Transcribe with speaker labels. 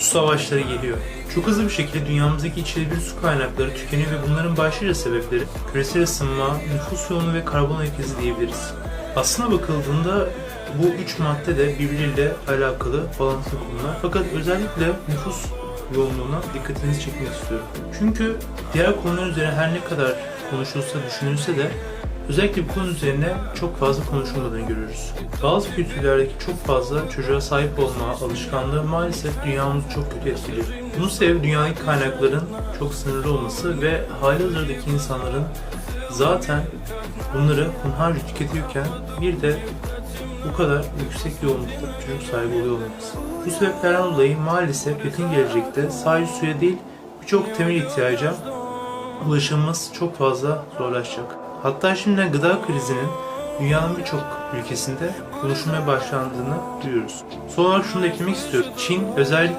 Speaker 1: Su savaşları geliyor. Çok hızlı bir şekilde dünyamızdaki içilebilir su kaynakları tükeniyor ve bunların başlıca sebepleri küresel ısınma, nüfus yoğunluğu ve karbon ayak izi diyebiliriz. Aslına bakıldığında bu üç madde de birbiriyle alakalı bağlantılı konular. Fakat özellikle nüfus yoğunluğuna dikkatinizi çekmek istiyorum. Çünkü diğer konular üzerine her ne kadar konuşulsa, düşünülse de özellikle bu konu üzerine çok fazla konuşulmadığını görüyoruz. Bazı kültürlerdeki çok fazla çocuğa sahip olma alışkanlığı maalesef dünyamızı çok kötü etkiliyor. Bunun sebebi dünyadaki kaynakların çok sınırlı olması ve halihazırdaki insanların zaten bunları hunharca tüketiyorken bir de bu kadar yüksek yoğunlukta çocuk sahibi oluyor olmamız. Bu sebeplerden dolayı maalesef yakın gelecekte sadece suya değil birçok temel ihtiyaca ulaşımımız çok fazla zorlaşacak. Hatta şimdiden gıda krizinin dünyanın birçok ülkesinde konuşulmaya başlandığını duyuyoruz. Son olarak şunu da eklemek istiyorum. Çin özellikle